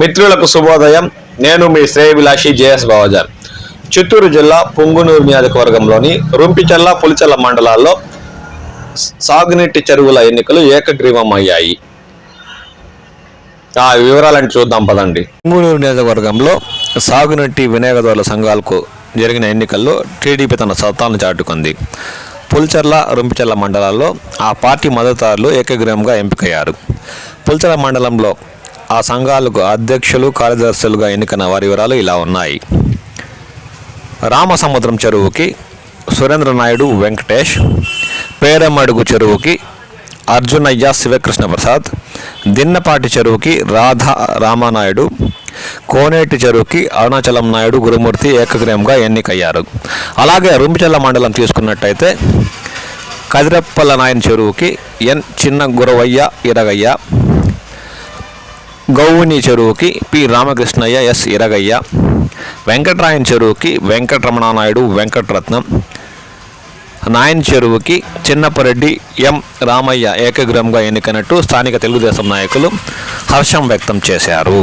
మిత్రులకు శుభోదయం. నేను మీ శ్రేయభిలాషి జేఎస్ బావజార్ చిత్తూరు జిల్లా పొంగునూరు నియోజకవర్గంలోని రుంపిచల్ల పులిచల్ల మండలాల్లో సాగునీటి చెరువుల ఎన్నికలు ఏకగ్రీవం అయ్యాయి ఆ వివరాలను చూద్దాం పదండి. పొంగునూరు నియోజకవర్గంలో సాగునీటి వినియోగదారుల సంఘాలకు జరిగిన ఎన్నికల్లో టీడీపీ తన సత్తాను చాటుకుంది. పుల్చర్ల రుంపిచర్ల మండలాల్లో ఆ పార్టీ మద్దతుదారులు ఏకగ్రీవంగా ఎంపికయ్యారు. పుల్చర్ల మండలంలో ఆ సంఘాలకు అధ్యక్షులు కార్యదర్శులుగా ఎన్నికైన వారి వివరాలు ఇలా ఉన్నాయి. రామసముద్రం చెరువుకి సురేంద్ర నాయుడు వెంకటేష్ పేరమడుగు చెరువుకి అర్జునయ్య శివకృష్ణ ప్రసాద్ దిన్నపాటి చెరువుకి రాధా రామానాయుడు కోనేటి చెరువుకి అరుణాచలం నాయుడు గురుమూర్తి ఏకగ్రీవంగా ఎన్నికయ్యారు. అలాగే రుంపిచెల్ల మండలం తీసుకున్నట్టయితే కదిరప్పల నాయన చెరువుకి ఎన్ చిన్న గురవయ్య ఇరగయ్య గౌవుని చెరువుకి పి. రామకృష్ణయ్య ఎస్. ఇరగయ్య వెంకట్రాయన్ చెరువుకి వెంకటరమణ నాయుడు వెంకటరత్నం నాయన్ చెరువుకి చిన్నపరెడ్డి ఎం. రామయ్య ఏకగ్రహంగా ఎన్నికైనట్టు స్థానిక తెలుగుదేశం నాయకులు హర్షం వ్యక్తం చేశారు.